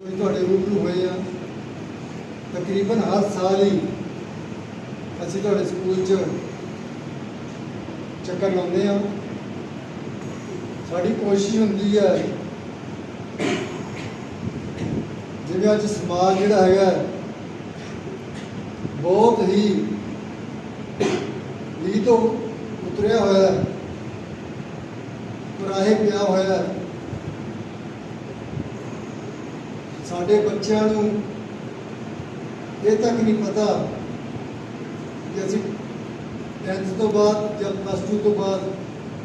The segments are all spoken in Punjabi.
ਕੋਈ ਤੁਹਾਡੇ ਰੂਬਰੂ ਹੋਏ ਆ। ਤਕਰੀਬਨ ਹਰ ਸਾਲ ਹੀ ਅਸੀਂ ਤੁਹਾਡੇ ਸਕੂਲ 'ਚ ਚੱਕਰ ਲਾਉਂਦੇ ਆ। ਸਾਡੀ ਕੋਸ਼ਿਸ਼ ਹੁੰਦੀ ਹੈ ਜਿਵੇਂ ਅੱਜ ਸਮਾਜ ਜਿਹੜਾ ਹੈਗਾ, ਬਹੁਤ ਹੀ ਲੀ ਤੋਂ ਉਤਰਿਆ ਹੋਇਆ ਹੈ ਕੁਰਾਹੇ ਪਿਆ ਹੋਇਆ ਹੈ। ਸਾਡੇ ਬੱਚਿਆਂ ਨੂੰ ਇਹ ਤੱਕ ਨਹੀਂ ਪਤਾ ਕਿ ਅਸੀਂ 10th ਤੋਂ ਬਾਅਦ ਜਾਂ ਪਲੱਸ 2 ਤੋਂ ਬਾਅਦ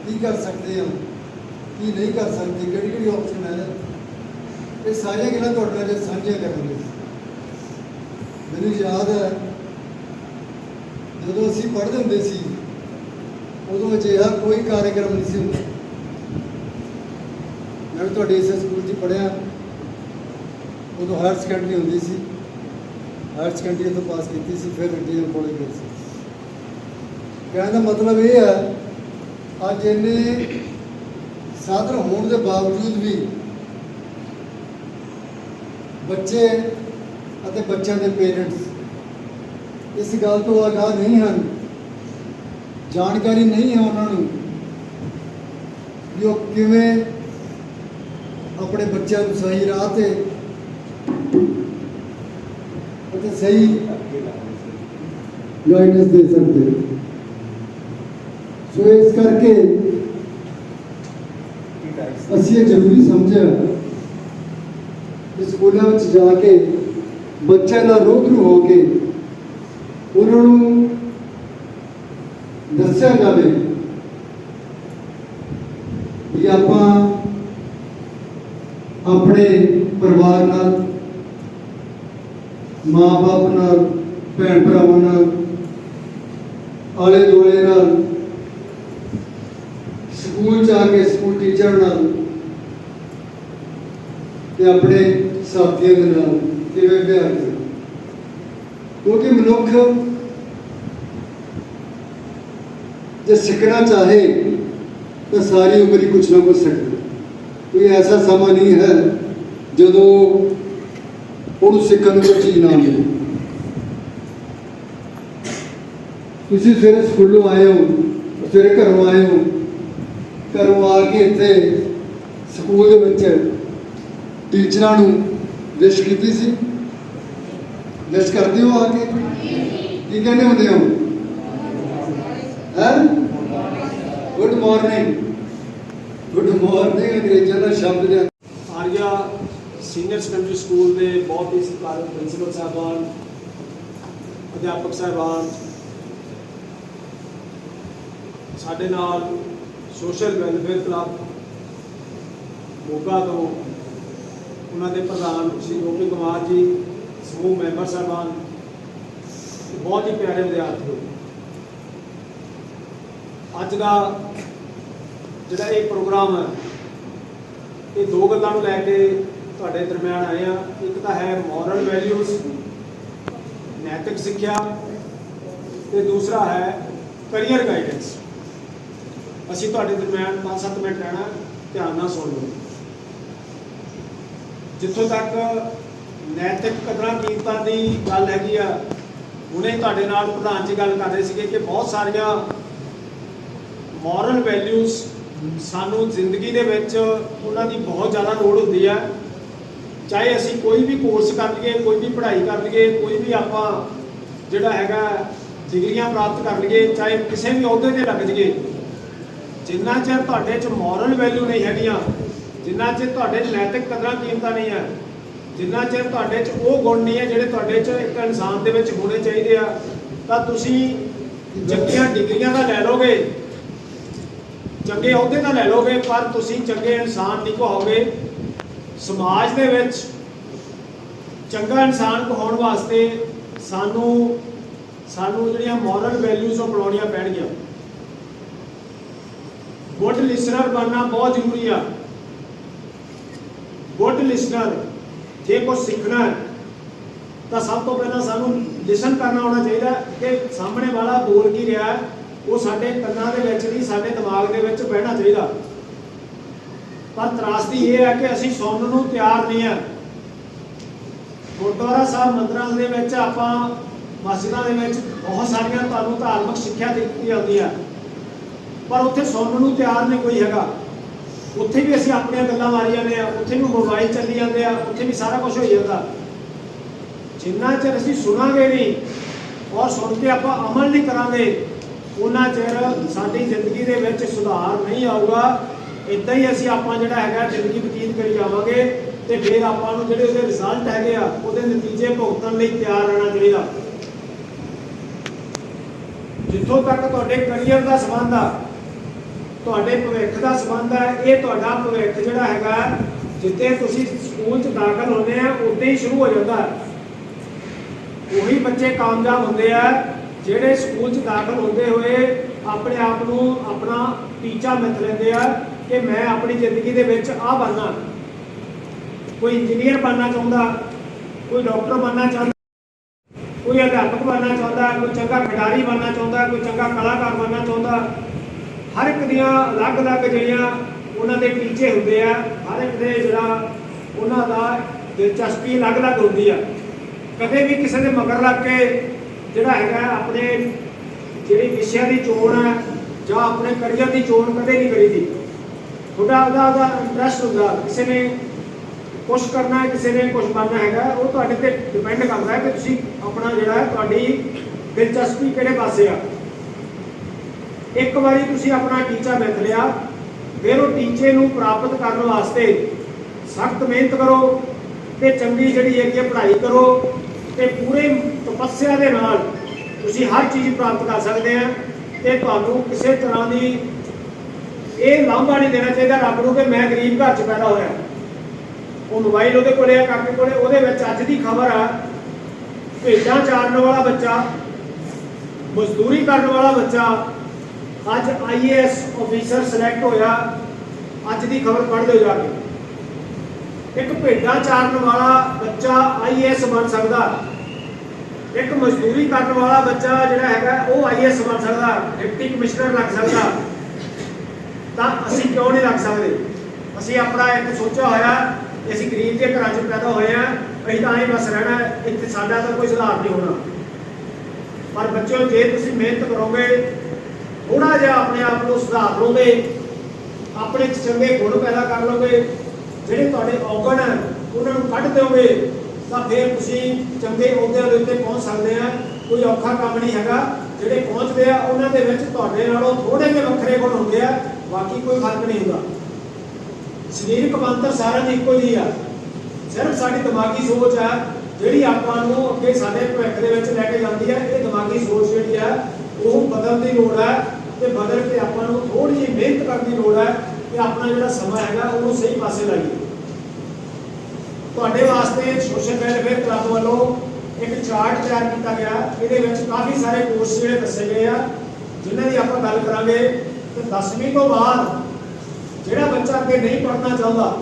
ਕੀ ਕਰ ਸਕਦੇ ਹਾਂ, ਕੀ ਨਹੀਂ ਕਰ ਸਕਦੇ ਕਿਹੜੀ ਕਿਹੜੀ ਆਪਸ਼ਨ ਹੈ। ਇਹ ਸਾਰੀਆਂ ਗੱਲਾਂ ਤੁਹਾਡੇ ਨਾਲ ਜੇ ਸਾਂਝੀਆਂ ਕਰਾਂਗੇ। ਮੈਨੂੰ ਯਾਦ ਹੈ, ਜਦੋਂ ਅਸੀਂ ਪੜ੍ਹਦੇ ਹੁੰਦੇ ਸੀ, ਉਦੋਂ ਅਜਿਹਾ ਕੋਈ ਕਾਰਜਕ੍ਰਮ ਨਹੀਂ ਸੀ ਹੁੰਦਾ। ਮੈਂ ਵੀ ਤੁਹਾਡੇ ਇਸ ਸਕੂਲ 'ਚ ਪੜ੍ਹਿਆ। ਉਦੋਂ ਹਾਇਰ ਸੈਕੰਡਰੀ ਹੁੰਦੀ ਸੀ। ਹਾਇਰ ਸੈਕੰਡਰੀ ਤੋਂ ਪਾਸ ਕੀਤੀ ਸੀ, ਫਿਰ ਡੀਐਮ ਕਾਲਜ ਗਏ ਸੀ। ਕਹਿਣ ਦਾ ਮਤਲਬ ਇਹ ਹੈ, ਅੱਜ ਇੰਨੇ ਸਾਧਨ ਹੋਣ ਦੇ ਬਾਵਜੂਦ ਵੀ ਬੱਚੇ ਅਤੇ ਬੱਚਿਆਂ ਦੇ ਪੇਰੈਂਟਸ ਇਸ ਗੱਲ ਤੋਂ ਆਗਾਹ ਨਹੀਂ ਹਨ। ਜਾਣਕਾਰੀ ਨਹੀਂ ਹੈ ਉਹਨਾਂ ਨੂੰ ਕਿ ਉਹ ਕਿਵੇਂ ਆਪਣੇ ਬੱਚਿਆਂ ਨੂੰ ਸਹੀ ਰਾਹ ਤੇ ਅਤੇ ਸਹੀ ਗਾਈਡੈਂਸ ਦੇ ਸਕਦੇ ਸੋ ਇਸ ਕਰਕੇ ਅਸੀਂ ਇਹ ਜ਼ਰੂਰੀ ਸਮਝਿਆ ਕਿ ਸਕੂਲਾਂ ਵਿੱਚ ਜਾ ਕੇ ਬੱਚਿਆਂ ਨਾਲ ਰੂਬਰੂ ਹੋ ਕੇ ਉਹਨਾਂ ਨੂੰ ਦੱਸਿਆ ਜਾਵੇ ਕਿ ਆਪਾਂ ਆਪਣੇ ਪਰਿਵਾਰ ਨਾਲ, ਮਾਂ-ਬਾਪ ਨਾਲ ਭੈਣ ਭਰਾਵਾਂ ਨਾਲ ਆਲੇ ਦੁਆਲੇ ਨਾਲ, ਸਕੂਲ ਜਾ ਕੇ ਸਕੂਲ ਟੀਚਰ ਨਾਲ ਤੇ ਆਪਣੇ ਸਾਥੀਆਂ ਦੇ ਨਾਲ ਕਿਵੇਂ ਵਿਹਾਰ ਕਰਨਾ ਕਿਉਂਕਿ ਮਨੁੱਖ ਜੇ ਸਿੱਖਣਾ ਚਾਹੇ, ਤਾਂ ਸਾਰੀ ਉਮਰ ਹੀ ਕੁਝ ਨਾ ਕੁਝ ਸਿੱਖਦਾ ਕੋਈ ਐਸਾ ਸਮਾਂ ਨਹੀਂ ਹੈ ਜਦੋਂ ਉਹਨੂੰ ਸਿੱਖਣ ਨੂੰ ਕੋਈ ਚੀਜ਼ ਨਾ ਮਿਲੇ। ਤੁਸੀਂ ਸਵੇਰੇ ਸਕੂਲੋਂ ਆਏ ਹੋ, ਸਵੇਰੇ ਘਰੋਂ ਆਏ ਹੋ, ਘਰੋਂ ਆ ਕੇ ਇੱਥੇ ਸਕੂਲ ਦੇ ਵਿੱਚ ਟੀਚਰਾਂ ਨੂੰ ਵਿਸ਼ ਕੀਤੀ ਸੀ? ਵਿਸ਼ ਕਰਦੇ ਹੋ ਆ ਕੇ? ਕੀ ਕਹਿੰਦੇ ਹੁੰਦੇ ਹੋ? ਹੈ? ਗੁੱਡ ਮਾਰਨਿੰਗ ਗੁੱਡ ਮਾਰਨਿੰਗ ਅੰਗਰੇਜ਼ਾਂ ਦਾ ਸ਼ਬਦ ਨੇ ਆਰੀਆ ਸੀਨੀਅਰ ਸੈਕੰਡਰੀ ਸਕੂਲ ਦੇ ਬਹੁਤ ਹੀ ਸਤਿਕਾਰਯੋਗ ਪ੍ਰਿੰਸੀਪਲ ਸਾਹਿਬਾਨ, ਅਧਿਆਪਕ ਸਾਹਿਬਾਨ, ਸਾਡੇ ਨਾਲ ਸੋਸ਼ਲ ਵੈਲਫੇਅਰ ਕਲੱਬ ਮੋਗਾ ਤੋਂ ਉਹਨਾਂ ਦੇ ਪ੍ਰਧਾਨ ਸ਼੍ਰੀ ਗੋਪੀ ਕੁਮਾਰ ਜੀ, ਸਮੂਹ ਮੈਂਬਰ ਸਾਹਿਬਾਨ, ਬਹੁਤ ਹੀ ਪਿਆਰੇ ਵਿਦਿਆਰਥੀਓ ਅੱਜ ਦਾ ਜਿਹੜਾ ਇਹ ਪ੍ਰੋਗਰਾਮ ਹੈ, ਇਹ ਦੋ ਗੱਲਾਂ ਨੂੰ ਲੈ ਕੇ ਤੁਹਾਡੇ ਦਰਮਿਆਨ ਆਏ ਆ ਇੱਕ ਤਾਂ ਹੈ ਮੋਰਲ ਵੈਲਿਊਜ਼ ਨੈਤਿਕ ਸਿੱਖਿਆ ਤੇ ਦੂਸਰਾ ਹੈ ਕਰੀਅਰ ਗਾਈਡੈਂਸ ਅਸੀਂ ਤੁਹਾਡੇ ਦਰਮਿਆਨ 5-7 ਮਿੰਟ ਰਹਿਣਾ, ਧਿਆਨ ਨਾਲ ਸੁਣ ਲਓ। ਜਿੱਥੋਂ ਤੱਕ ਨੈਤਿਕ ਕਦਰਾਂ ਕੀਮਤਾਂ ਦੀ ਗੱਲ ਹੈਗੀ ਆ, ਹੁਣੇ ਤੁਹਾਡੇ ਨਾਲ ਪ੍ਰਧਾਨ ਜੀ ਗੱਲ ਕਰ ਰਹੇ ਸੀਗੇ ਕਿ ਬਹੁਤ ਸਾਰੀਆਂ ਮੋਰਲ ਵੈਲਿਊਜ਼ ਸਾਨੂੰ ਜ਼ਿੰਦਗੀ ਦੇ ਵਿੱਚ ਉਹਨਾਂ ਦੀ ਬਹੁਤ ਜ਼ਿਆਦਾ ਲੋੜ ਹੁੰਦੀ ਹੈ ਚਾਹੇ ਅਸੀਂ ਕੋਈ ਵੀ ਕੋਰਸ ਕਰ ਲਈਏ ਕੋਈ ਵੀ ਪੜ੍ਹਾਈ ਕਰ ਲਈਏ ਕੋਈ ਵੀ ਆਪਾਂ ਜਿਹੜਾ ਹੈਗਾ ਡਿਗਰੀਆਂ ਪ੍ਰਾਪਤ ਕਰ ਲਈਏ ਚਾਹੇ ਕਿਸੇ ਵੀ ਅਹੁਦੇ ਤੇ ਲੱਗ ਜਾਈਏ, ਜਿੰਨਾ ਚਿਰ ਤੁਹਾਡੇ 'ਚ ਮੋਰਲ ਵੈਲਿਊ ਨਹੀਂ ਹੈਗੀਆਂ ਜਿੰਨਾ ਚਿਰ ਤੁਹਾਡੇ 'ਚ ਨੈਤਿਕ ਕਦਰਾਂ ਕੀਮਤਾਂ ਨਹੀਂ ਹੈ ਜਿੰਨਾ ਚਿਰ ਤੁਹਾਡੇ 'ਚ ਉਹ ਗੁਣ ਨਹੀਂ ਹੈ ਜਿਹੜੇ ਤੁਹਾਡੇ 'ਚ ਇੱਕ ਇਨਸਾਨ ਦੇ ਵਿੱਚ ਹੋਣੇ ਚਾਹੀਦੇ ਆ, ਤਾਂ ਤੁਸੀਂ ਚੰਗੀਆਂ ਡਿਗਰੀਆਂ ਦਾ ਲੈ ਲੋਗੇ ਚੰਗੇ ਅਹੁਦੇ ਤਾਂ ਲੈ ਲੋਗੇ ਪਰ ਤੁਸੀਂ ਚੰਗੇ ਇਨਸਾਨ ਨਹੀਂ ਕਹੋਗੇ ਸਮਾਜ ਦੇ ਵਿੱਚ ਚੰਗਾ ਇਨਸਾਨ ਕਹਾਉਣ ਵਾਸਤੇ ਸਾਨੂੰ ਸਾਨੂੰ ਜਿਹੜੀਆਂ ਮੋਰਲ ਵੈਲਿਊਜ਼ ਉਹ ਅਪਣਾਉਣੀਆਂ ਪੈਣਗੀਆਂ। ਗੁੱਡ ਲਿਸਨਰ ਬਣਨਾ ਬਹੁਤ ਜ਼ਰੂਰੀ ਆ। ਗੁੱਡ ਲਿਸਨਰ, ਜੇ ਕੁਝ ਸਿੱਖਣਾ ਹੈ, ਤਾਂ ਸਭ ਤੋਂ ਪਹਿਲਾਂ ਸਾਨੂੰ ਲਿਸਨ ਕਰਨਾ ਆਉਣਾ ਚਾਹੀਦਾ ਕਿ ਸਾਹਮਣੇ ਵਾਲਾ ਬੋਲ ਕੀ ਰਿਹਾ ਹੈ, ਉਹ ਸਾਡੇ ਕੰਨਾਂ ਦੇ ਵਿੱਚ ਨਹੀਂ, ਸਾਡੇ ਦਿਮਾਗ ਦੇ ਵਿੱਚ ਬਹਿਣਾ ਚਾਹੀਦਾ। ਪਰ ਤਰਾਸਦੀ ਇਹ ਹੈ ਕਿ ਅਸੀਂ ਸੁਣਨ ਨੂੰ ਤਿਆਰ ਨਹੀਂ ਹਾਂ। ਗੁਰਦੁਆਰਾ ਸਾਹਿਬ ਮੰਦਰਾਂ ਦੇ ਵਿੱਚ ਆਪਾਂ ਮਸਜਿਦਾਂ ਦੇ ਵਿੱਚ ਬਹੁਤ ਸਾਰੀਆਂ ਤੁਹਾਨੂੰ ਧਾਰਮਿਕ ਸਿੱਖਿਆ ਦਿੱਤੀ ਜਾਂਦੀ ਹੈ ਪਰ ਉੱਥੇ ਸੁਣਨ ਨੂੰ ਤਿਆਰ ਨਹੀਂ ਕੋਈ ਹੈਗਾ। ਉੱਥੇ ਵੀ ਅਸੀਂ ਆਪਣੀਆਂ ਗੱਲਾਂ ਮਾਰੀ ਜਾਂਦੇ ਆ ਉੱਥੇ ਵੀ ਮੋਬਾਈਲ ਚੱਲੀ ਜਾਂਦੇ ਆ, ਉੱਥੇ ਵੀ ਸਾਰਾ ਕੁਝ ਹੋਈ ਜਾਂਦਾ। ਜਿੰਨਾ ਚਿਰ ਅਸੀਂ ਸੁਣਾਂਗੇ ਨਹੀਂ ਔਰ ਸੁਣ ਕੇ ਆਪਾਂ ਅਮਲ ਨਹੀਂ ਕਰਾਂਗੇ ਉਹਨਾਂ ਚਿਰ ਸਾਡੀ ਜ਼ਿੰਦਗੀ ਦੇ ਵਿੱਚ ਸੁਧਾਰ ਨਹੀਂ ਆਊਗਾ। ਇਦਾਂ ਹੀ ਅਸੀਂ ਆਪਾਂ ਜਿਹੜਾ ਹੈਗਾ ਜ਼ਿੰਦਗੀ ਬਤੀਤ ਕਰੀ ਜਾਵਾਂਗੇ ਤੇ ਫਿਰ ਆਪਾਂ ਨੂੰ ਜਿਹੜੇ ਉਹਦੇ ਰਿਜ਼ਲਟ ਹੈਗੇ ਆ, ਉਹਦੇ ਨਤੀਜੇ ਭੁਗਤਣ ਲਈ ਤਿਆਰ ਰਹਿਣਾ ਚਾਹੀਦਾ। ਜਿੱਥੋਂ ਤੱਕ ਤੁਹਾਡੇ ਕਰੀਅਰ ਦਾ ਸੰਬੰਧ ਆ ਤੁਹਾਡੇ ਭਵਿੱਖ ਦਾ ਸੰਬੰਧ ਹੈ, ਇਹ ਤੁਹਾਡਾ ਭਵਿੱਖ ਜਿਹੜਾ ਹੈਗਾ, ਜਿੱਥੇ ਤੁਸੀਂ ਸਕੂਲ 'ਚ ਦਾਖਲ ਹੁੰਦੇ ਆ, ਉੱਥੇ ਹੀ ਸ਼ੁਰੂ ਹੋ ਜਾਂਦਾ। ਉਹੀ ਬੱਚੇ ਕਾਮਯਾਬ ਹੁੰਦੇ ਆ, ਜਿਹੜੇ ਸਕੂਲ 'ਚ ਦਾਖਲ ਹੁੰਦੇ ਹੋਏ ਆਪਣੇ ਆਪ ਨੂੰ ਆਪਣਾ ਟੀਚਾ ਮਿੱਥ ਲੈਂਦੇ ਆ ਕਿ ਮੈਂ ਆਪਣੀ ਜ਼ਿੰਦਗੀ ਦੇ ਵਿੱਚ ਆ ਬਣਨਾ। ਕੋਈ ਇੰਜੀਨੀਅਰ ਬਣਨਾ ਚਾਹੁੰਦਾ, ਕੋਈ ਡਾਕਟਰ ਬਣਨਾ ਚਾਹੁੰਦਾ, ਕੋਈ ਅਧਿਆਪਕ ਬਣਨਾ ਚਾਹੁੰਦਾ, ਕੋਈ ਚੰਗਾ ਖਿਡਾਰੀ ਬਣਨਾ ਚਾਹੁੰਦਾ, ਕੋਈ ਚੰਗਾ ਕਲਾਕਾਰ ਬਣਨਾ ਚਾਹੁੰਦਾ ਹਰ ਇੱਕ ਦੀਆਂ ਅਲੱਗ-ਅਲੱਗ ਜਿਹੜੀਆਂ ਉਹਨਾਂ ਦੇ ਟੀਚੇ ਹੁੰਦੇ ਆ, ਹਰ ਇੱਕ ਦੇ ਜਿਹੜਾ ਉਹਨਾਂ ਦਾ ਦਿਲਚਸਪੀ ਅਲੱਗ-ਅਲੱਗ ਹੁੰਦੀ ਆ। ਕਦੇ ਵੀ ਕਿਸੇ ਦੇ ਮਗਰ ਲੱਗ ਕੇ ਜਿਹੜਾ ਹੈਗਾ ਆਪਣੇ ਜਿਹੜੀ ਵਿਸ਼ਿਆਂ ਦੀ ਚੋਣ ਹੈ ਜਾਂ ਆਪਣੇ ਕਰੀਅਰ ਦੀ ਚੋਣ ਕਦੇ ਨਹੀਂ ਕਰੀਦੀ ਤੁਹਾਡਾ ਉਹਦਾ ਉਹਦਾ ਇੰਟਰਸਟ ਹੁੰਦਾ, ਕਿਸੇ ਨੇ ਕੁਝ ਕਰਨਾ ਹੈ, ਕਿਸੇ ਨੇ ਕੁਝ ਬਣਨਾ ਹੈਗਾ, ਉਹ ਤੁਹਾਡੇ ਤੇ ਡਿਪੈਂਡ ਕਰਦਾ ਹੈ ਕਿ ਤੁਸੀਂ ਆਪਣਾ ਜਿਹੜਾ ਤੁਹਾਡੀ ਦਿਲਚਸਪੀ ਕਿਹੜੇ ਪਾਸੇ ਆ। ਇੱਕ ਵਾਰੀ ਤੁਸੀਂ ਆਪਣਾ ਟੀਚਾ ਮਿੱਥ ਲਿਆ, ਫਿਰ ਉਹ ਟੀਚੇ ਨੂੰ ਪ੍ਰਾਪਤ ਕਰਨ ਵਾਸਤੇ ਸਖਤ ਮਿਹਨਤ ਕਰੋ ਤੇ ਚੰਗੀ ਜਿਹੜੀ ਹੈਗੀ ਹੈ ਪੜ੍ਹਾਈ ਕਰੋ ਤੇ ਪੂਰੇ ਤਪੱਸਿਆ ਦੇ ਨਾਲ ਤੁਸੀਂ ਹਰ ਚੀਜ਼ ਪ੍ਰਾਪਤ ਕਰ ਸਕਦੇ ਆ ਤੇ ਤੁਹਾਨੂੰ ਕਿਸੇ ਤਰ੍ਹਾਂ ਦੀ ਇਹ ਲਾਂਭਾ ਨਹੀਂ ਦੇਣਾ ਚਾਹੀਦਾ ਰੱਬ ਨੂੰ ਕਿ ਮੈਂ ਗਰੀਬ ਘਰ 'ਚ ਪੈਦਾ ਹੋਇਆ। ਉਹ ਮੋਬਾਈਲ ਉਹਦੇ ਕੋਲੇ ਆ, ਕਾਕੇ ਕੋਲੇ, ਉਹਦੇ ਵਿੱਚ ਅੱਜ ਦੀ ਖਬਰ ਆ, ਭੇਡਾਂ ਚਾਰਨ ਵਾਲਾ ਬੱਚਾ, ਮਜ਼ਦੂਰੀ ਕਰਨ ਵਾਲਾ ਬੱਚਾ ਅੱਜ ਆਈਏਐਸ ਅਫੀਸਰ ਸਿਲੈਕਟ ਹੋਇਆ। ਅੱਜ ਦੀ ਖਬਰ ਪੜ੍ਹ ਲਿਓ ਜਾ ਕੇ। ਇੱਕ ਭੇਡਾਂ ਚਾਰਨ ਵਾਲਾ ਬੱਚਾ ਆਈਏਐਸ ਬਣ ਸਕਦਾ। ਇੱਕ ਮਜ਼ਦੂਰੀ ਕਰਨ ਵਾਲਾ ਬੱਚਾ ਜਿਹੜਾ ਹੈਗਾ, ਉਹ ਆਈਏਐਸ ਬਣ ਸਕਦਾ। ਡਿਪਟੀ ਕਮਿਸ਼ਨਰ ਲੱਗ ਸਕਦਾ। ਤਾਂ ਅਸੀਂ ਕਿਉਂ ਨਹੀਂ ਲੱਗ ਸਕਦੇ? ਅਸੀਂ ਆਪਣਾ ਇੱਕ ਸੋਚਿਆ ਹੋਇਆ ਅਸੀਂ ਗਰੀਬ ਦੇ ਘਰਾਂ 'ਚ ਪੈਦਾ ਹੋਏ ਆ। ਅਸੀਂ ਤਾਂ ਐਂ ਬਸ ਰਹਿਣਾ ਇੱਥੇ ਸਾਡਾ ਤਾਂ ਕੋਈ ਸੁਧਾਰ ਨਹੀਂ ਹੋਣਾ। ਪਰ ਬੱਚਿਓ, ਜੇ ਤੁਸੀਂ ਮਿਹਨਤ ਕਰੋਗੇ ਥੋੜਾ ਜਿਹਾ ਆਪਣੇ ਆਪ ਨੂੰ ਸੁਧਾਰ ਲਓਗੇ, ਆਪਣੇ 'ਚ ਚੰਗੇ ਗੁਣ ਪੈਦਾ ਕਰ ਲਓਗੇ, ਜਿਹੜੇ ਤੁਹਾਡੇ ਔਗਣ ਹੈ, ਉਹਨਾਂ ਨੂੰ ਕੱਢ ਦਿਓਗੇ, ਤਾਂ ਫਿਰ ਤੁਸੀਂ ਚੰਗੇ ਅਹੁਦਿਆਂ ਦੇ ਉੱਤੇ ਪਹੁੰਚ ਸਕਦੇ ਆ। ਕੋਈ ਔਖਾ ਕੰਮ ਨਹੀਂ ਹੈਗਾ, ਜਿਹੜੇ ਪਹੁੰਚਦੇ ਆ, ਉਹਨਾਂ ਦੇ ਵਿੱਚ ਤੁਹਾਡੇ ਨਾਲੋਂ ਥੋੜੇ ਜਿਹੇ ਵੱਖਰੇ ਗੁਣ ਹੁੰਦੇ ਆ, ਬਾਕੀ ਕੋਈ ਫ਼ਰਕ ਨਹੀਂ ਹੁੰਦਾ। ਸਰੀਰਕ ਬੰਤਰ ਸਾਰਿਆਂ ਦੀ ਇੱਕੋ ਜਿਹੀ ਆ। ਸਿਰਫ ਸਾਡੀ ਦਿਮਾਗੀ ਸੋਚ ਆ, ਜਿਹੜੀ ਆਪਾਂ ਨੂੰ ਅੱਗੇ ਸਾਡੇ ਭਵਿੱਖ ਦੇ ਵਿੱਚ ਲੈ ਕੇ ਜਾਂਦੀ ਹੈ ਇਹ ਦਿਮਾਗੀ ਸੋਚ ਜਿਹੜੀ ਆ, ਉਹ ਬਦਲਣ ਦੀ ਲੋੜ ਹੈ ਤੇ ਬਦਲ ਕੇ ਆਪਾਂ ਨੂੰ ਥੋੜੀ ਜਿਹੀ ਮਿਹਨਤ ਕਰਨ ਦੀ ਲੋੜ ਹੈ ਕਿ ਆਪਣਾ ਜਿਹੜਾ ਸਮਾਂ ਹੈਗਾ ਉਹਨੂੰ ਸਹੀ ਪਾਸੇ ਲਾਈਏ। ਤੁਹਾਡੇ ਵਾਸਤੇ ਸੋਸ਼ਲ ਵੈਲਫੇਅਰ ਕਲੱਬ ਵੱਲੋਂ ਇੱਕ ਚਾਰਟ ਤਿਆਰ ਕੀਤਾ ਗਿਆ। ਇਹਦੇ ਵਿੱਚ ਕਾਫੀ ਸਾਰੇ ਕੋਰਸ ਜਿਹੜੇ ਦੱਸੇ ਗਏ ਆ, ਜਿਨ੍ਹਾਂ ਦੀ ਆਪਾਂ ਗੱਲ ਕਰਾਂਗੇ। ਤੇ 10ਵੀਂ ਤੋਂ ਬਾਅਦ ਜਿਹੜਾ ਬੱਚਾ ਅੱਗੇ ਨਹੀਂ ਪੜ੍ਹਨਾ ਚਾਹੁੰਦਾ,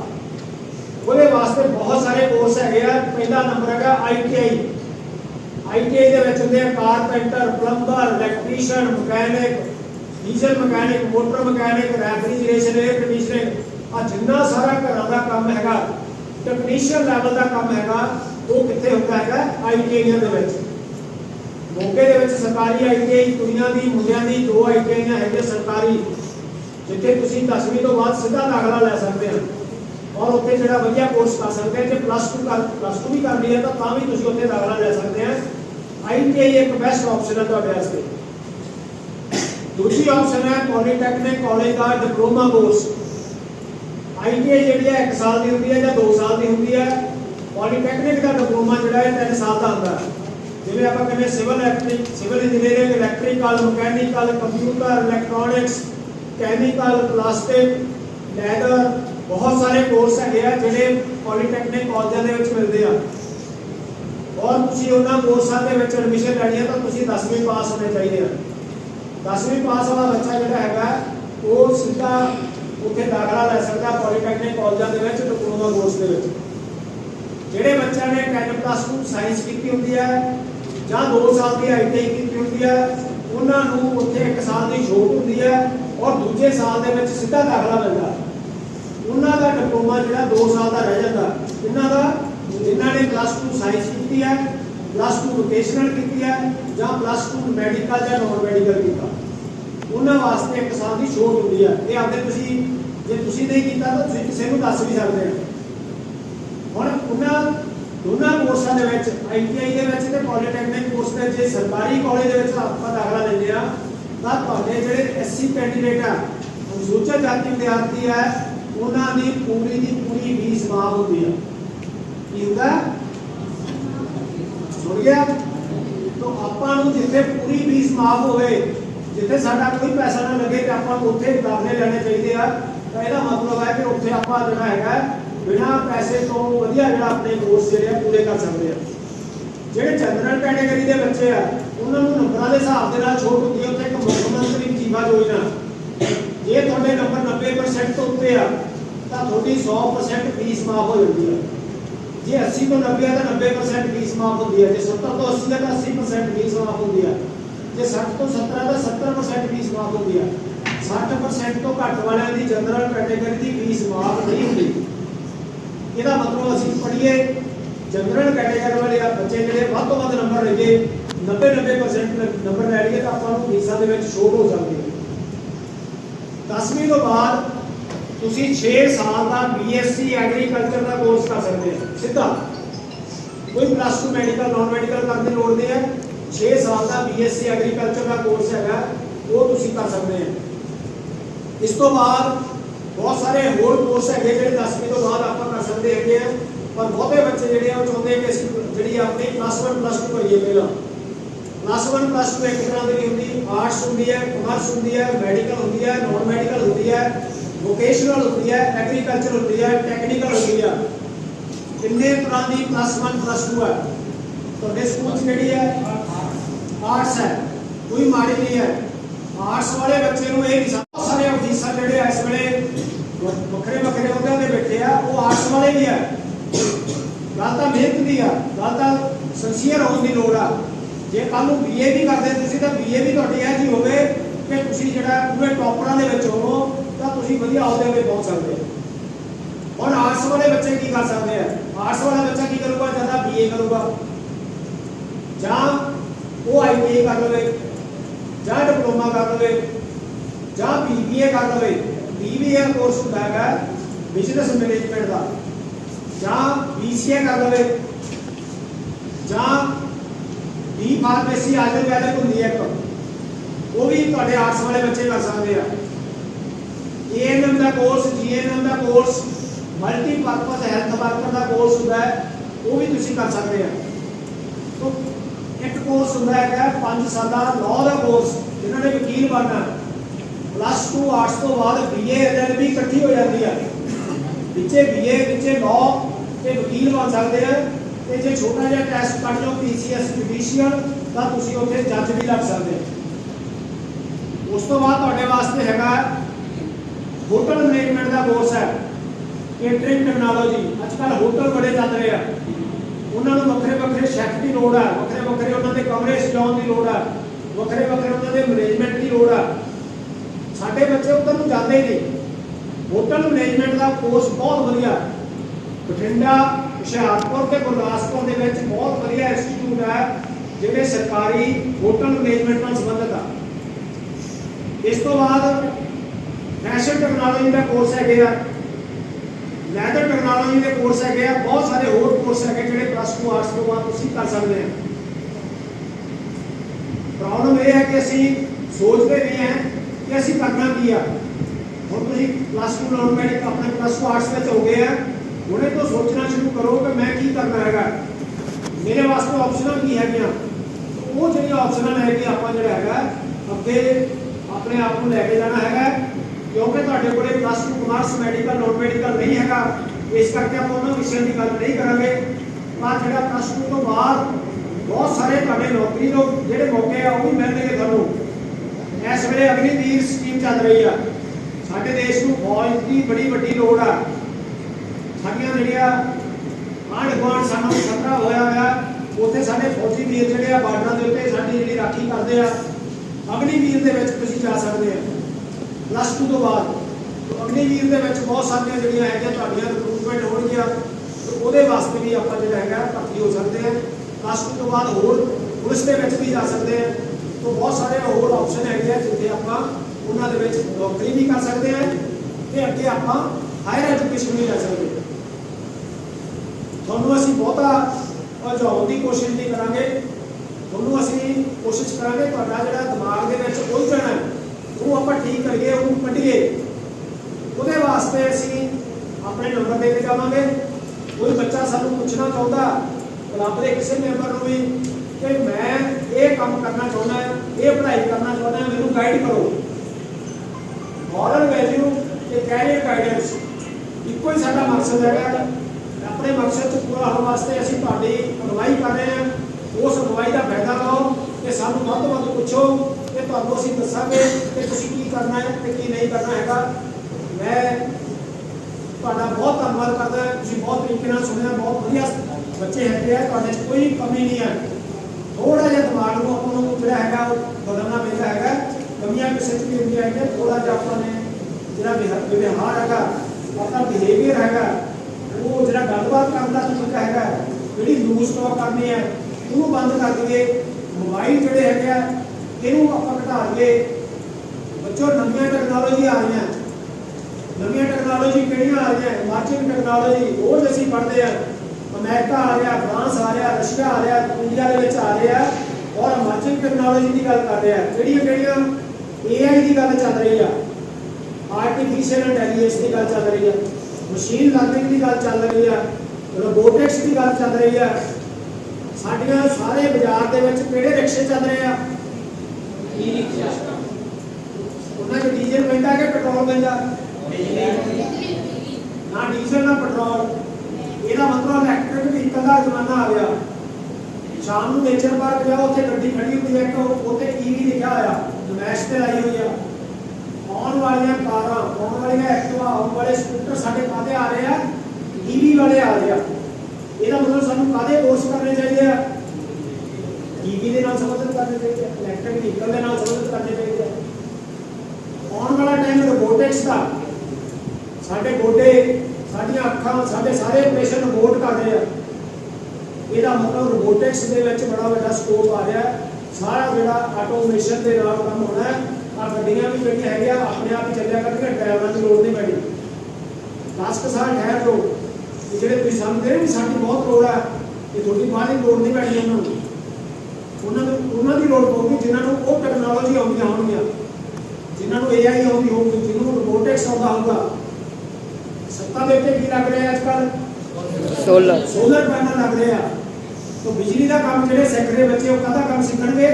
ਉਹਦੇ ਵਾਸਤੇ ਬਹੁਤ ਸਾਰੇ ਕੋਰਸ ਹੈਗੇ ਆ। ਪਹਿਲਾ ਨੰਬਰ ਹੈਗਾ ਆਈਟੀਆਈ ਆਈਟੀਆਈ ਦੇ ਵਿੱਚ ਹੁੰਦੇ ਆ carpenter plumber electrician mechanic diesel mechanic, motor mechanic refrigeration air conditioning ਆ ਜਿੰਨਾ ਸਾਰਾ ਘਰਾਂ ਦਾ ਕੰਮ ਹੈਗਾ ਟੈਕਨੀਸ਼ੀਅਨ ਲੈਵਲ ਦਾ ਕੰਮ ਹੈਗਾ, ਉਹ ਕਿੱਥੇ ਹੁੰਦਾ ਹੈਗਾ? ਆਈਟੀਆਈਆਂ ਦੇ ਵਿੱਚ। ਮੋਗੇ ਦੇ ਵਿੱਚ ਸਰਕਾਰੀ ਆਈਟੀਆਈ ਕੁੜੀਆਂ ਦੀ, ਮੁੰਡਿਆਂ ਦੀ, ਦੋ ਆਈਟੀਆਈਆਂ ਹੈਗੀਆਂ ਸਰਕਾਰੀ, ਜਿੱਥੇ ਤੁਸੀਂ 10ਵੀਂ ਤੋਂ ਬਾਅਦ ਸਿੱਧਾ ਦਾਖਲਾ ਲੈ ਸਕਦੇ ਹੋ। ਔਰ ਉੱਥੇ ਜਿਹੜਾ ਵਧੀਆ ਕੋਰਸ ਕਰ ਸਕਦੇ ਆ ਜੇ ਪਲੱਸ 2 ਕਰ ਪਲੱਸ 2 ਵੀ ਕਰਨੀ ਹੈ ਤਾਂ ਤਾਂ ਵੀ ਤੁਸੀਂ ਉੱਥੇ ਦਾਖਲਾ ਲੈ ਸਕਦੇ ਆ ਆਈਟੀਆਈ ਇੱਕ ਬੈਸਟ ਆਪਸ਼ਨ ਹੈ ਤੁਹਾਡੇ ਵਾਸਤੇ। ਦੂਜੀ ਆਪਸ਼ਨ ਹੈ ਪੋਲੀਟੈਕਨਿਕ ਕਾਲਜ ਦਾ ਡਿਪਲੋਮਾ ਕੋਰਸ। ਆਈਟੀਆਈ ਜਿਹੜੀ ਹੈ 1 ਸਾਲ ਦੀ ਹੁੰਦੀ ਹੈ ਜਾਂ 2 ਸਾਲ ਦੀ ਹੁੰਦੀ ਹੈ। ਪੋਲੀਟੈਕਨਿਕ ਦਾ ਡਿਪਲੋਮਾ ਜਿਹੜਾ ਹੈ 3 ਸਾਲ ਦਾ ਹੁੰਦਾ ਹੈ। ਜਿਵੇਂ ਆਪਾਂ ਕਹਿੰਦੇ civil electric civil engineering, electrical, mechanical, computer, electronics, chemical, plastic, leather, ਬਹੁਤ ਸਾਰੇ ਕੋਰਸ ਹੈਗੇ ਆ ਜਿਹੜੇ ਪੋਲੀਟੈਕਨਿਕ ਕਾਲਜਾਂ ਦੇ ਵਿੱਚ ਮਿਲਦੇ ਆ। ਔਰ ਤੁਸੀਂ ਉਹਨਾਂ ਕੋਰਸਾਂ ਦੇ ਵਿੱਚ ਐਡਮਿਸ਼ਨ ਲੈਣੀ ਹੈ ਤਾਂ ਤੁਸੀਂ 10ਵੀਂ ਪਾਸ ਹੋਣੇ ਚਾਹੀਦੇ ਆ। 10ਵੀਂ ਪਾਸ ਵਾਲਾ ਬੱਚਾ ਜਿਹੜਾ ਹੈਗਾ, ਉਹ ਸਿੱਧਾ ਉੱਥੇ ਦਾਖਲਾ ਲੈ ਸਕਦਾ ਪੋਲੀਟੈਕਨਿਕ ਕਾਲਜਾਂ ਦੇ ਵਿੱਚ ਡਿਪਲੋਮਾ ਕੋਰਸ ਦੇ ਵਿੱਚ। ਜਿਹੜੇ ਬੱਚਿਆਂ ਨੇ 10 ਪਲੱਸ 2 ਸਾਇੰਸ ਕੀਤੀ ਹੁੰਦੀ ਹੈ ਜਾਂ 2 ਸਾਲ ਦੀ ਆਈਟੀਆਈ ਕੀਤੀ ਹੁੰਦੀ ਹੈ, ਉਹਨਾਂ ਨੂੰ ਉੱਥੇ 1 ਸਾਲ ਦੀ ਛੋਟ ਹੁੰਦੀ ਹੈ ਔਰ ਦੂਜੇ ਸਾਲ ਦੇ ਵਿੱਚ ਸਿੱਧਾ ਦਾਖਲਾ ਮਿਲਦਾ। ਉਹਨਾਂ ਦਾ ਡਿਪਲੋਮਾ ਜਿਹੜਾ 2 ਸਾਲ ਦਾ ਰਹਿ ਜਾਂਦਾ। ਇਹਨਾਂ ਦਾ ਜਿਨ੍ਹਾਂ ਨੇ ਪਲੱਸ 2 ਸਾਇੰਸ ਕੀਤੀ ਹੈ ਪਲੱਸ 2 ਵੋਕੇਸ਼ਨਲ ਕੀਤੀ ਹੈ ਜਾਂ ਪਲੱਸ 2 ਮੈਡੀਕਲ ਜਾਂ ਨਾਨ ਮੈਡੀਕਲ ਕੀਤਾ। ਉਹਨਾਂ ਵਾਸਤੇ ਇੱਕ ਸਾਲ ਦੀ ਛੋਟ ਹੁੰਦੀ ਹੈ। ਇਹ ਆਪਦੇ ਤੁਸੀਂ, ਜੇ ਤੁਸੀਂ ਨਹੀਂ ਕੀਤਾ ਤਾਂ ਤੁਸੀਂ ਕਿਸੇ ਨੂੰ ਦੱਸ ਵੀ ਸਕਦੇ ਹੋ। ਹੁਣ ਉਹਨਾਂ ਦੋਨਾਂ ਕੋਰਸਾਂ ਦੇ ਵਿੱਚ ਆਈਟੀਆਈ ਦੇ ਵਿੱਚ ਤੇ ਪੋਲੀਟੈਕਨਿਕ ਕੋਰਸ ਦੇ ਵਿੱਚ, ਜੇ ਸਰਕਾਰੀ ਕਾਲਜ ਦੇ ਵਿੱਚ ਆਪਾਂ ਦਾਖਲਾ ਲੈਂਦੇ ਆ ਤਾਂ ਤੁਹਾਡੇ ਜਿਹੜੇ ਐਸਸੀ ਕੈਂਡੀਡੇਟ ਆ ਅਨੁਸੂਚਿਤ ਜਾਤੀ ਵਿਦਿਆਰਥੀ ਹੈ, ਉਹਨਾਂ ਦੀ ਪੂਰੀ ਦੀ ਪੂਰੀ ਫੀਸ ਮਾਫ ਹੁੰਦੀ ਆ ਕੀ ਹੁੰਦਾ? ਸੁਣ ਗਿਆ ਤਾਂ ਆਪਾਂ ਨੂੰ ਜਿੱਥੇ ਪੂਰੀ ਫੀਸ ਮਾਫ ਹੋਵੇ, ਜਿੱਥੇ ਸਾਡਾ ਕੋਈ ਪੈਸਾ ਨਾ ਲੱਗੇ ਤੇ ਆਪਾਂ ਨੂੰ ਉੱਥੇ ਦਾਖਲੇ ਲੈਣੇ ਚਾਹੀਦੇ ਆ, ਤਾਂ ਇਹਦਾ ਮਤਲਬ ਹੈ ਕਿ ਉੱਥੇ ਆਪਾਂ ਜਿਹੜਾ ਹੈਗਾ, ਬਿਨਾਂ ਪੈਸੇ ਤੋਂ ਵਧੀਆ ਜਿਹੜਾ ਆਪਣੇ ਕੋਰਸ ਜਿਹੜੇ ਆ ਪੂਰੇ ਕਰ ਸਕਦੇ ਆ। ਜਿਹੜੇ ਜਨਰਲ ਕੈਟਾਗਰੀ ਦੇ ਬੱਚੇ ਆ, ਉਹਨਾਂ ਨੂੰ ਨੰਬਰਾਂ ਦੇ ਹਿਸਾਬ ਦੇ ਨਾਲ ਛੋਟ ਹੁੰਦੀ ਹੈ ਉੱਥੇ ਇੱਕ ਮੁੱਖ ਮੰਤਰੀ ਜੀਵਾ ਯੋਜਨਾ। ਜੇ ਤੁਹਾਡੇ ਨੰਬਰ 90% ਤੋਂ ਉੱਤੇ ਆ, ਤਾਂ ਤੁਹਾਡੀ 100% ਫੀਸ ਮਾਫ ਹੋ ਜਾਂਦੀ ਹੈ ਜੇ 80 ਤੋਂ 90 ਆ ਤਾਂ 90% ਫੀਸ ਮਾਫ ਹੁੰਦੀ ਹੈ ਜੇ 70 ਤੋਂ 80 ਆ ਤਾਂ 80% ਫੀਸ ਮਾਫ ਹੁੰਦੀ ਹੈ ਜੇ 60 ਤੋਂ 70 ਆ 70% ਫੀਸ ਮਾਫ ਹੁੰਦੀ ਹੈ 60% ਤੋਂ ਘੱਟ ਵਾਲਿਆਂ ਦੀ ਜਨਰਲ ਕੈਟਾਗਰੀ ਦੀ ਫੀਸ ਮਾਫ ਨਹੀਂ ਹੁੰਦੀ। ਇਹਦਾ ਮਤਲਬ ਅਸੀਂ ਪੜ੍ਹੀਏ, ਜਨਰਲ ਕੈਟਾਗਰੀ ਵਾਲੇ ਆ, ਬੱਚੇ ਜਿਹੜੇ ਵੱਧ ਤੋਂ ਵੱਧ ਨੰਬਰ ਲਈਏ 90 90% ਨੰਬਰ ਲੈ ਲਈਏ ਤਾਂ ਆਪਾਂ ਨੂੰ ਫੀਸਾਂ ਦੇ ਵਿੱਚ ਸ਼ੋਅ ਹੋ ਜਾਂਦੀ ਹੈ 10ਵੀਂ ਤੋਂ ਬਾਅਦ ਤੁਸੀਂ 6 ਸਾਲ ਦਾ BSc ਐਗਰੀਕਲਚਰ ਦਾ ਕੋਰਸ ਕਰ ਸਕਦੇ ਹੋ ਸਿੱਧਾ ਕੋਈ ਪਲੱਸ 2 ਮੈਡੀਕਲ ਨਾਨ ਮੈਡੀਕਲ ਕਰਨ ਦੀ ਲੋੜ ਨਹੀਂ ਹੈ 6 ਸਾਲ ਦਾ BSc ਐਗਰੀਕਲਚਰ ਦਾ ਕੋਰਸ ਹੈਗਾ ਉਹ ਤੁਸੀਂ ਕਰ ਸਕਦੇ ਹੋ ਇਸ ਤੋਂ ਬਾਅਦ ਬਹੁਤ ਸਾਰੇ ਹੋਰ ਕੋਰਸ ਹੈਗੇ ਜਿਹੜੇ 10ਵੀਂ ਤੋਂ ਬਾਅਦ ਆਪਾਂ ਕਰ ਸਕਦੇ ਹੈਗੇ ਆ ਪਰ ਬਹੁਤੇ ਬੱਚੇ ਜਿਹੜੇ ਆ ਉਹ ਚਾਹੁੰਦੇ ਕਿ ਅਸੀਂ ਜਿਹੜੀ ਆਪਣੀ ਪਲੱਸ 1 ਪਲੱਸ 2 ਕਰੀਏ ਪਹਿਲਾਂ ਪਲੱਸ 1 ਪਲੱਸ 2 ਇੱਕ ਤਰ੍ਹਾਂ ਦੀ ਹੁੰਦੀ ਆਰਟਸ ਹੁੰਦੀ ਹੈ ਕਮਰਸ ਹੁੰਦੀ ਹੈ ਮੈਡੀਕਲ ਹੁੰਦੀ ਹੈ ਨਾਨ ਮੈਡੀਕਲ ਹੁੰਦੀ ਹੈ ਵੋਕੇਸ਼ਨਲ ਹੁੰਦੀ ਹੈ ਐਗਰੀਕਲਚਰ ਹੁੰਦੀ ਹੈ ਟੈਕਨੀਕਲ ਹੁੰਦੀ ਹੈ ਕਿੰਨੇ ਤਰ੍ਹਾਂ ਦੀ ਪਲੱਸ 1 ਪਲੱਸ 2 ਹੈ ਤੁਹਾਡੇ ਸਕੂਲ 'ਚ ਕਿਹੜੀ ਹੈ? ਆਰਟਸ ਹੈ। ਕੋਈ ਮਾੜੀ ਨਹੀਂ ਹੈ। ਆਰਟਸ ਵਾਲੇ ਬੱਚੇ ਨੂੰ ਇਹ ਨਹੀਂ ਬਹੁਤ ਸਾਰੇ ਅਫੀਸਰ ਜਿਹੜੇ ਇਸ ਵੇਲੇ ਵੱਖਰੇ ਵੱਖਰੇ ਅਹੁਦਿਆਂ ਤੇ ਬੈਠੇ ਆ, ਉਹ ਆਰਟਸ ਵਾਲੇ ਵੀ ਆ। ਗੱਲ ਤਾਂ ਮਿਹਨਤ ਦੀ ਆ। ਗੱਲ ਤਾਂ ਸੰਸੀਅਰ ਹੋਣ ਦੀ ਲੋੜ ਆ। ਜੇ ਕੱਲ ਨੂੰ ਬੀਏ ਵੀ ਕਰਦੇ ਤੁਸੀਂ ਤਾਂ ਬੀਏ ਵੀ ਤੁਹਾਡੀ ਇਹ ਜੀ ਹੋਵੇ ਕਿ ਤੁਸੀਂ ਜਿਹੜਾ ਪੂਰੇ ਟੌਪਰਾਂ ਦੇ ਵਿੱਚ ਹੋਵੋ। ਤੁਸੀਂ ਵਧੀਆ ਅਹੁਦੇ ਤੇ ਪਹੁੰਚ ਸਕਦੇ ਹੋ। ਹੁਣ ਆਰਟਸ ਵਾਲੇ ਬੱਚੇ ਕੀ ਕਰ ਸਕਦੇ ਆ? ਆਰਟਸ ਵਾਲਾ ਬੱਚਾ ਕੀ ਕਰੂਗਾ? ਜ਼ਿਆਦਾ ਬੀਏ ਕਰੂਗਾ। ਜਾਂ ਉਹ ਆਈਟੀਆਈ ਕਰ ਲਵੇ, ਜਾਂ ਡਿਪਲੋਮਾ ਕਰ ਲਵੇ, ਜਾਂ ਬੀਬੀਏ ਕਰ ਲਵੇ। ਬੀਬੀਏ ਕੋਰਸ ਹੁੰਦਾ ਹੈਗਾ ਬਿਜ਼ਨਸ ਮੈਨੇਜਮੈਂਟ ਦਾ। ਜਾਂ ਬੀਸੀਏ ਕਰ ਲਵੇ, ਜਾਂ ਬੀ ਫਾਰਮੇਸੀ ਆਯੁਰਵੈਦਿਕ ਹੁੰਦੀ ਹੈ ਇੱਕ। ਉਹ ਵੀ ਤੁਹਾਡੇ ਆਰਟਸ ਵਾਲੇ ਬੱਚੇ ਕਰ ਸਕਦੇ ਆ। ਏਐਨਐਮ ਦਾ ਕੋਰਸ ਜੀਐਨਐਮ ਦਾ course multi purpose health worker ਦਾ ਕੋਰਸ ਹੁੰਦਾ ਹੈ, ਉਹ ਵੀ ਤੁਸੀਂ ਕਰ ਸਕਦੇ ਆ। ਤੋ ਇੱਕ ਕੋਰਸ ਹੁੰਦਾ ਹੈਗਾ 5 ਸਾਲਾ ਲਾਅ ਦਾ ਕੋਰਸ ਜਿਨ੍ਹਾਂ ਨੇ ਵਕੀਲ ਬਣਨਾ। ਪਲੱਸ 2 ਆਰਟਸ ਤੋਂ ਬਾਅਦ ਬੀਏ ਐਲਐਲਬੀ ਇਕੱਠੀ ਹੋ ਜਾਂਦੀ ਹੈ ਵਿੱਚੇ ਬੀਏ ਵਿੱਚੇ ਲਾਅ ਤੇ ਵਕੀਲ ਬਣ ਸਕਦੇ ਆ। ਤੇ ਜੇ ਛੋਟਾ ਜਿਹਾ ਟੈਸਟ ਕੱਢ ਲਓ ਪੀਸੀਐਸ ਜੁਡੀਸ਼ੀਅਲ ਤਾਂ ਤੁਸੀਂ ਉੱਥੇ ਜੱਜ ਵੀ ਲੱਗ ਸਕਦੇ ਹੋ ਉਸ ਤੋਂ ਬਾਅਦ ਤੁਹਾਡੇ ਵਾਸਤੇ ਹੈਗਾ ਹੋਟਲ ਮੈਨੇਜਮੈਂਟ ਦਾ ਕੋਰਸ ਹੈ। ਕੇਟਰਿੰਗ ਟੈਕਨੋਲੋਜੀ ਅੱਜ ਕੱਲ੍ਹ ਹੋਟਲ ਬੜੇ ਚੱਲ ਰਹੇ ਆ। ਉਹਨਾਂ ਨੂੰ ਵੱਖਰੇ ਵੱਖਰੇ ਸ਼ੈਫ ਦੀ ਲੋੜ ਹੈ ਵੱਖਰੇ ਵੱਖਰੇ ਉਹਨਾਂ ਦੇ ਕਮਰੇ ਸਜਾਉਣ ਦੀ ਲੋੜ ਹੈ ਵੱਖਰੇ ਵੱਖਰੇ ਉਹਨਾਂ ਦੇ ਮੈਨੇਜਮੈਂਟ ਦੀ ਲੋੜ ਹੈ ਸਾਡੇ ਬੱਚੇ ਉੱਧਰ ਨੂੰ ਜਾਂਦੇ ਹੀ ਨਹੀਂ। ਹੋਟਲ ਮੈਨੇਜਮੈਂਟ ਦਾ ਕੋਰਸ ਬਹੁਤ ਵਧੀਆ। ਬਠਿੰਡਾ, ਹੁਸ਼ਿਆਰਪੁਰ ਤੇ ਗੁਰਦਾਸਪੁਰ ਦੇ ਵਿੱਚ ਬਹੁਤ ਵਧੀਆ ਇੰਸਟੀਚਿਊਟ ਹੈ ਜਿਹੜੇ ਸਰਕਾਰੀ ਹੋਟਲ ਮੈਨੇਜਮੈਂਟ ਨਾਲ ਸੰਬੰਧਿਤ ਆ। ਇਸ ਤੋਂ ਬਾਅਦ ਫੈਸ਼ਨ ਟੈਕਨੋਲੋਜੀ ਦਾ ਕੋਰਸ ਹੈਗੇ ਆ। ਲੈਦਰ ਟੈਕਨੋਲੋਜੀ ਦੇ ਕੋਰਸ ਹੈਗੇ ਆ। ਬਹੁਤ ਸਾਰੇ ਹੋਰ ਕੋਰਸ ਹੈਗੇ ਜਿਹੜੇ ਪਲੱਸ 2 ਆਰਟਸ ਤੋਂ ਬਾਅਦ ਤੁਸੀਂ ਕਰ ਸਕਦੇ ਆ। ਪ੍ਰੋਬਲਮ ਇਹ ਹੈ ਕਿ ਅਸੀਂ ਸੋਚਦੇ ਨਹੀਂ ਹੈ ਕਿ ਅਸੀਂ ਕਰਨਾ ਕੀ ਆ। ਹੁਣ ਤੁਸੀਂ ਪਲੱਸ 2 ਨਾਨ ਮੈਡੀਕਲ ਆਪਣੇ ਪਲੱਸ 2 ਆਰਟਸ ਵਿੱਚ ਹੋ ਗਏ ਆ। ਹੁਣੇ ਤੋਂ ਸੋਚਣਾ ਸ਼ੁਰੂ ਕਰੋ ਕਿ ਮੈਂ ਕੀ ਕਰਨਾ ਹੈਗਾ। ਮੇਰੇ ਵਾਸਤੇ ਆਪਸ਼ਨਾਂ ਕੀ ਹੈਗੀਆਂ? ਉਹ ਜਿਹੜੀਆਂ ਆਪਸ਼ਨਾਂ ਲੈ ਕੇ ਆਪਾਂ ਜਿਹੜਾ ਹੈਗਾ, ਅੱਗੇ ਆਪਣੇ ਆਪ ਨੂੰ ਲੈ ਕੇ ਜਾਣਾ ਹੈਗਾ। ਕਿਉਂਕਿ ਤੁਹਾਡੇ ਕੋਲੇ plus 2 commerce medical non medical ਨਹੀਂ ਹੈਗਾ। ਇਸ ਕਰਕੇ ਆਪਾਂ ਉਹਨਾਂ ਵਿਸ਼ਿਆਂ ਦੀ ਗੱਲ ਨਹੀਂ ਕਰਾਂਗੇ। ਪਰ ਜਿਹੜਾ ਪਲੱਸ 2 ਤੋਂ ਬਾਅਦ ਬਹੁਤ ਸਾਰੇ ਤੁਹਾਡੇ ਨੌਕਰੀ ਦੇ ਜਿਹੜੇ ਮੌਕੇ ਆ, ਉਹ ਵੀ ਮਿਲਣਗੇ ਤੁਹਾਨੂੰ। ਇਸ ਵੇਲੇ ਅਗਨੀਵੀਰ ਸਕੀਮ ਚੱਲ ਰਹੀ ਆ। ਸਾਡੇ ਦੇਸ਼ ਨੂੰ ਫੌਜ ਦੀ ਬੜੀ ਵੱਡੀ ਲੋੜ ਆ। ਸਾਡੀਆਂ ਜਿਹੜੀਆਂ ਆਂਢ ਗੁਆਂਢ ਸਾਨੂੰ ਖਤਰਾ ਹੋਇਆ ਹੋਇਆ, ਉੱਥੇ ਸਾਡੇ ਫੌਜੀ ਵੀਰ ਜਿਹੜੇ ਆ, ਬਾਰਡਰਾਂ ਦੇ ਉੱਤੇ ਸਾਡੀ ਜਿਹੜੀ ਰਾਖੀ ਕਰਦੇ ਆ। ਅਗਨੀਵੀਰ ਦੇ ਵਿੱਚ ਤੁਸੀਂ ਜਾ ਸਕਦੇ ਆ। ਪਲੱਸ 2 ਤੋਂ ਬਾਅਦ ਅਗਨੀਵੀਰ ਦੇ ਵਿੱਚ ਬਹੁਤ ਸਾਰੀਆਂ ਜਿਹੜੀਆਂ ਹੈਗੀਆਂ ਤੁਹਾਡੀਆਂ ਰਿਕਰੂਟਮੈਂਟ ਹੋਣਗੀਆਂ, ਤੇ ਉਹਦੇ ਵਾਸਤੇ ਵੀ ਆਪਾਂ ਜਿਹੜਾ ਹੈਗਾ ਭਰਤੀ ਹੋ ਸਕਦੇ ਆ ਪਲੱਸ 2 ਤੋਂ ਬਾਅਦ ਹੋਰ ਪੁਲਿਸ ਦੇ ਵਿੱਚ ਵੀ ਜਾ ਸਕਦੇ ਆ ਤੋਂ ਬਹੁਤ ਸਾਰੇ ਹੋਰ ਆਪਸ਼ਨ ਹੈਗੇ ਆ ਜਿੱਥੇ ਆਪਾਂ ਉਹਨਾਂ ਦੇ ਵਿੱਚ ਨੌਕਰੀ ਵੀ ਕਰ ਸਕਦੇ ਆ ਤੇ ਅੱਗੇ ਆਪਾਂ ਹਾਇਰ ਐਜੂਕੇਸ਼ਨ ਵੀ ਲੈ ਸਕਦੇ ਹਾਂ। ਤੁਹਾਨੂੰ ਅਸੀਂ ਬਹੁਤਾ ਉਲਝਾਉਣ ਦੀ ਕੋਸ਼ਿਸ਼ ਨਹੀਂ ਕਰਾਂਗੇ। ਤੁਹਾਨੂੰ ਅਸੀਂ ਕੋਸ਼ਿਸ਼ ਕਰਾਂਗੇ ਤੁਹਾਡਾ ਜਿਹੜਾ ਦਿਮਾਗ ਦੇ ਵਿੱਚ ਉਲਝਣਾ ਹੈ ਉਹ ਆਪਾਂ ਠੀਕ ਕਰੀਏ ਉਹਨੂੰ ਕੱਢੀਏ। ਉਹਦੇ ਵਾਸਤੇ ਅਸੀਂ ਆਪਣੇ ਨੰਬਰ ਦੇ ਕੇ ਜਾਵਾਂਗੇ। ਕੋਈ ਬੱਚਾ ਸਾਨੂੰ ਪੁੱਛਣਾ ਚਾਹੁੰਦਾ ਕਲੱਬ ਦੇ ਕਿਸੇ ਮੈਂਬਰ ਨੂੰ ਵੀ ਕਿ ਮੈਂ ਇਹ ਕੰਮ ਕਰਨਾ ਚਾਹੁੰਦਾ ਇਹ ਪੜ੍ਹਾਈ ਕਰਨਾ ਚਾਹੁੰਦਾ ਮੈਨੂੰ ਗਾਈਡ ਕਰੋ। ਮੋਰਲ ਵੈਲਿਊ ਤੇ ਕੈਰੀਅਰ ਗਾਈਡੈਂਸ ਇੱਕੋ ਹੀ ਸਾਡਾ ਮਕਸਦ ਹੈਗਾ। ਆਪਣੇ ਮਕਸਦ ਚ ਪੂਰਾ ਹੋਣ ਵਾਸਤੇ ਅਸੀਂ ਤੁਹਾਡੀ ਅਗਵਾਈ ਕਰ ਰਹੇ ਹਾਂ। ਉਸ ਅਗਵਾਈ ਦਾ ਫਾਇਦਾ ਲਓ ਤੇ ਸਾਨੂੰ ਵੱਧ ਤੋਂ ਵੱਧ ਪੁੱਛੋ। ਤੇ ਤੁਹਾਨੂੰ ਅਸੀਂ ਦੱਸਾਂਗੇ ਕਿ ਤੁਸੀਂ ਕੀ ਕਰਨਾ ਹੈ ਤੇ ਕੀ ਨਹੀਂ ਕਰਨਾ ਹੈਗਾ। ਮੈਂ ਤੁਹਾਡਾ ਬਹੁਤ ਧੰਨਵਾਦ ਕਰਦਾ ਤੁਸੀਂ ਬਹੁਤ ਤਰੀਕੇ ਨਾਲ ਸੁਣਿਆ, ਬਹੁਤ ਵਧੀਆ ਬੱਚੇ ਹੈਗੇ ਆ। ਤੁਹਾਡੇ 'ਚ ਕੋਈ ਕਮੀ ਨਹੀਂ ਹੈ। ਥੋੜਾ ਜਿਹਾ ਦਿਮਾਗ ਨੂੰ ਆਪਾਂ ਨੂੰ ਜਿਹੜਾ ਹੈਗਾ ਬਦਲਣਾ ਪੈਂਦਾ ਹੈਗਾ। ਕਮੀਆਂ ਕਿਸੇ 'ਚ ਵੀ ਹੁੰਦੀਆਂ ਹੈਗੀਆਂ। ਥੋੜਾ ਜਿਹਾ ਆਪਾਂ ਨੇ ਜਿਹੜਾ ਵਿਹਾ- ਵਿਵਹਾਰ ਹੈਗਾ, ਆਪਣਾ ਬਿਹੇਵੀਅਰ ਹੈਗਾ, ਉਹ ਜਿਹੜਾ ਗੱਲਬਾਤ ਕਰਨ ਦਾ ਤਰੀਕਾ ਹੈਗਾ, ਜਿਹੜੀ ਲੂਜ਼ ਟਾਕ ਕਰਨੀ ਹੈ ਉਹਨੂੰ ਬੰਦ ਕਰ ਦਈਏ। ਮੋਬਾਈਲ ਜਿਹੜੇ ਹੈਗੇ ਆ ਇਹਨੂੰ ਆਪਾਂ ਘਟਾ ਦਈਏ ਬੱਚੋ, ਨਵੀਆਂ ਟੈਕਨੋਲੋਜੀ ਆ ਰਹੀਆਂ। ਨਵੀਆਂ ਟੈਕਨੋਲੋਜੀ ਕਿਹੜੀਆਂ ਆ ਰਹੀਆਂ? ਮਾਰਚਿੰਗ ਟੈਕਨੋਲੋਜੀ ਰੋਜ਼ ਅਸੀਂ ਪੜ੍ਹਦੇ ਆ। ਅਮਰੀਕਾ ਆ ਰਿਹਾ, ਫਰਾਂਸ ਆ ਰਿਹਾ, ਰਸ਼ੀਆ ਆ ਰਿਹਾ, ਇੰਡੀਆ ਦੇ ਵਿੱਚ ਆ ਰਿਹਾ। ਔਰ ਮਾਰਚਿੰਗ ਟੈਕਨੋਲੋਜੀ ਦੀ ਗੱਲ ਕਰ ਰਿਹਾ। ਕਿਹੜੀਆਂ ਕਿਹੜੀਆਂ? AI ਦੀ ਗੱਲ ਚੱਲ ਰਹੀ ਆ। ਆਰਟੀਫੀਸ਼ੀਅਲ ਇੰਟੈਲੀਜੈਂਸ ਦੀ ਗੱਲ ਚੱਲ ਰਹੀ ਆ। ਮਸ਼ੀਨ ਲਰਨਿੰਗ ਦੀ ਗੱਲ ਚੱਲ ਰਹੀ ਆ। ਰੋਬੋਟਿਕਸ ਦੀ ਗੱਲ ਚੱਲ ਰਹੀ ਆ। ਸਾਡੀਆਂ ਸਾਰੇ ਬਾਜ਼ਾਰ ਦੇ ਵਿੱਚ ਕਿਹੜੇ ਰਿਕਸ਼ੇ ਚੱਲ ਰਹੇ ਆ? ਉਹਨਾਂ 'ਚ ਡੀਜ਼ਲ ਪੈਂਦਾ ਕਿ ਪੈਟਰੋਲ ਪੈਂਦਾ? ਨਾ ਡੀਜ਼ਲ, ਨਾ ਪੈਟਰੋਲ। ਇਹਦਾ ਮਤਲਬ ਇਲੈਕਟ੍ਰਿਕ ਵਹੀਕਲ ਦਾ ਜ਼ਮਾਨਾ ਆ ਗਿਆ। ਸ਼ਾਮ ਨੂੰ ਨੇਚਰ ਪਾਰਕ ਜਾਓ ਉੱਥੇ ਗੱਡੀ ਖੜੀ ਹੁੰਦੀ ਹੈ, ਇੱਕ ਉੱਥੇ ਈਵੀ ਲਿਖਿਆ ਹੋਇਆ। ਨਮੈਸ਼ ਤੇ ਲਾਈ ਹੋਈ ਆ। ਆਉਣ ਵਾਲੀਆਂ ਕਾਰਾਂ, ਆਉਣ ਵਾਲੀਆਂ ਐਕਟਿਵਾ, ਆਉਣ ਵਾਲੇ ਸਕੂਟਰ ਸਾਡੇ ਕਾਦੇ ਆ ਰਹੇ ਆ? ਈਵੀ ਵਾਲੇ ਆ ਰਹੇ ਆ। ਇਹਦਾ ਮਤਲਬ ਸਾਨੂੰ ਕਾਦੇ ਕੋਰਸ ਕਰਨੇ ਚਾਹੀਦੇ ਆ? ਈਵੀ ਦੇ ਨਾਲ ਸੰਬੰਧਿਤ ਕਰਨੇ ਚਾਹੀਦੇ ਆ, ਇਲੈਕਟ੍ਰਿਕ ਵਹੀਕਲ ਦੇ ਨਾਲ ਸੰਬੰਧਿਤ ਕਰਨੇ ਚਾਹੀਦੇ ਆ। ਆਉਣ ਵਾਲਾ ਟਾਈਮ ਰੋਬੋਟਿਕਸ ਦਾ, ਸਾਡੇ ਗੋਡੇ, ਸਾਡੀਆਂ ਅੱਖਾਂ, ਸਾਡੇ ਸਾਰੇ ਆਪਰੇਸ਼ਨ ਰੋਬੋਟ ਕਰ ਰਹੇ ਆ। ਇਹਦਾ ਮਤਲਬ ਰੋਬੋਟਿਕਸ ਦੇ ਵਿੱਚ ਬੜਾ ਵੱਡਾ ਸਕੋਪ ਆ ਰਿਹਾ। ਸਾਰਾ ਜਿਹੜਾ ਆਟੋਮੇਸ਼ਨ ਦੇ ਨਾਲ ਕੰਮ ਹੋਣਾ ਹੈ ਆ ਗੱਡੀਆਂ ਵੀ ਜਿਹੜੀਆਂ ਹੈਗੀਆਂ, ਆਪਣੇ ਆਪ ਹੀ ਚੱਲਿਆ ਕਰਦੀਆਂ ਡਰਾਈਵਰਾਂ ਦੀ ਲੋੜ ਨਹੀਂ ਪੈਣੀ। 10 ਕੁ ਸਾਲ ਠਹਿਰ ਜਾਓ। ਜਿਹੜੇ ਤੁਸੀਂ ਸਮਝਦੇ ਵੀ ਸਾਡੀ ਬਹੁਤ ਲੋੜ ਹੈ ਇਹ ਤੁਹਾਡੀ ਬਾਹਰ ਦੀ ਲੋੜ ਨਹੀਂ ਪੈਣੀ ਉਹਨਾਂ ਨੂੰ। ਉਹਨਾਂ ਨੂੰ ਉਹਨਾਂ ਦੀ ਲੋੜ ਪਊਗੀ ਜਿਨ੍ਹਾਂ ਨੂੰ ਉਹ ਟੈਕਨੋਲੋਜੀ ਆਉਂਦੀਆਂ ਹੋਣਗੀਆਂ। ਜਿਨ੍ਹਾਂ ਨੂੰ AI ਆਉਂਦੀ ਹੋਊਗੀ ਜਿਨ੍ਹਾਂ ਨੂੰ ਰੋਬੋਟਿਕਸ ਆਉਂਦਾ ਹੋਊਗਾ। ਸੱਤਾ ਦੇ ਉੱਤੇ ਕੀ ਲੱਗ ਰਿਹਾ ਅੱਜ ਕੱਲ੍ਹ ਸੋਲਰ ਸੋਲਰ ਪੈਨਲ ਲੱਗ ਰਹੇ ਆ। ਤਾਂ ਬਿਜਲੀ ਦਾ ਕੰਮ ਜਿਹੜੇ ਰਹੇ ਬੱਚੇ ਉਹ ਕਾਹਦਾ ਕੰਮ ਸਿੱਖਣਗੇ?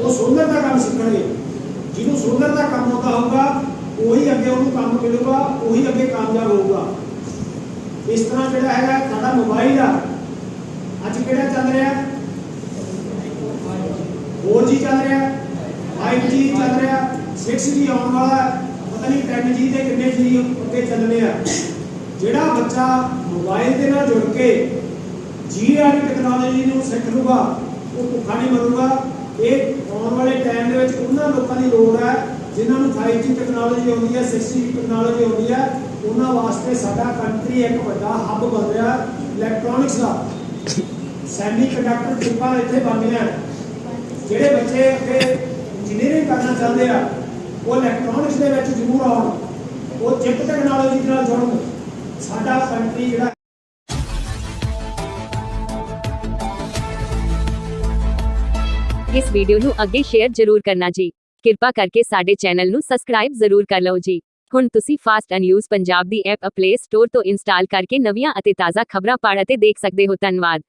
ਉਹ ਸੋਲਰ ਦਾ ਕੰਮ ਸਿੱਖਣਗੇ। ਜਿਹਨੂੰ ਸੋਲਰ ਦਾ ਕੰਮ ਆਉਂਦਾ ਹੋਊਗਾ ਉਹੀ ਅੱਗੇ ਉਹਨੂੰ ਕੰਮ ਮਿਲੂਗਾ ਉਹੀ ਅੱਗੇ ਕਾਮਯਾਬ ਹੋਊਗਾ। ਇਸ ਤਰ੍ਹਾਂ ਜਿਹੜਾ ਹੈਗਾ ਸਾਡਾ ਮੋਬਾਈਲ ਆ। ਅੱਜ ਕਿਹੜਾ ਚੱਲ ਰਿਹਾ? 4G ਚੱਲ ਰਿਹਾ 5G ਚੱਲ ਰਿਹਾ 6G ਆਉਣ ਵਾਲਾ ਪਤਾ ਨਹੀਂ 10G ਦੇ ਕਿੰਨੇ G ਅੱਗੇ ਚੱਲਣੇ ਆ। ਜਿਹੜਾ ਬੱਚਾ ਮੋਬਾਈਲ ਦੇ ਨਾਲ ਜੁੜ ਕੇ ਜੀ ਵਾਲੀ ਟੈਕਨੋਲੋਜੀ ਨੂੰ ਸਿੱਖ ਲੂਗਾ ਉਹ ਭੁੱਖਾ ਨਹੀਂ ਮਰੂਗਾ। ਇਹ ਆਉਣ ਵਾਲੇ ਟਾਈਮ ਦੇ ਵਿੱਚ ਉਹਨਾਂ ਲੋਕਾਂ ਦੀ ਲੋੜ ਹੈ, ਜਿਨ੍ਹਾਂ ਨੂੰ 5G ਟੈਕਨੋਲੋਜੀ ਆਉਂਦੀ ਹੈ 6G ਟੈਕਨੋਲੋਜੀ ਆਉਂਦੀ ਹੈ, ਉਹਨਾਂ ਵਾਸਤੇ ਸਾਡਾ ਕੰਟਰੀ ਇੱਕ ਵੱਡਾ ਹੱਬ ਬਣ ਰਿਹਾ ਇਲੈਕਟ੍ਰੋਨਿਕਸ ਦਾ। ਸੈਮੀ ਕੰਡਕਟਰ ਚਿੱਪਾਂ ਇੱਥੇ ਬਣਦੀਆਂ ਜਿਹੜੇ ਬੱਚੇ ਅੱਗੇ ਇੰਜੀਨੀਅਰਿੰਗ ਕਰਨਾ ਚਾਹੁੰਦੇ ਆ, ਉਹ ਇਲੈਕਟ੍ਰੋਨਿਕਸ ਦੇ ਵਿੱਚ ਜ਼ਰੂਰ ਆਉਣ, ਉਹ ਚਿੱਪ ਟੈਕਨੋਲੋਜੀ ਦੇ ਨਾਲ ਜੁੜਨ। ਸਾਡਾ ਕੰਟਰੀ ਜਿਹੜਾ ਇਸ ਵੀਡੀਓ ਨੂੰ ਅੱਗੇ ਸ਼ੇਅਰ ਜ਼ਰੂਰ ਕਰਨਾ ਜੀ। ਕਿਰਪਾ ਕਰਕੇ ਸਾਡੇ ਚੈਨਲ ਨੂੰ ਸਬਸਕ੍ਰਾਈਬ ਜ਼ਰੂਰ ਕਰ ਲਓ ਜੀ। ਹੁਣ ਤੁਸੀਂ ਫਾਸਟ ਐਂਡ ਨਿਊਜ਼ ਪੰਜਾਬ ਦੀ ਐਪ ਪਲੇ ਸਟੋਰ ਤੋਂ ਇੰਸਟਾਲ ਕਰਕੇ ਨਵੀਆਂ ਅਤੇ ਤਾਜ਼ਾ ਖਬਰਾਂ ਪੜ੍ਹ ਅਤੇ ਦੇਖ ਸਕਦੇ ਹੋ। ਧੰਨਵਾਦ।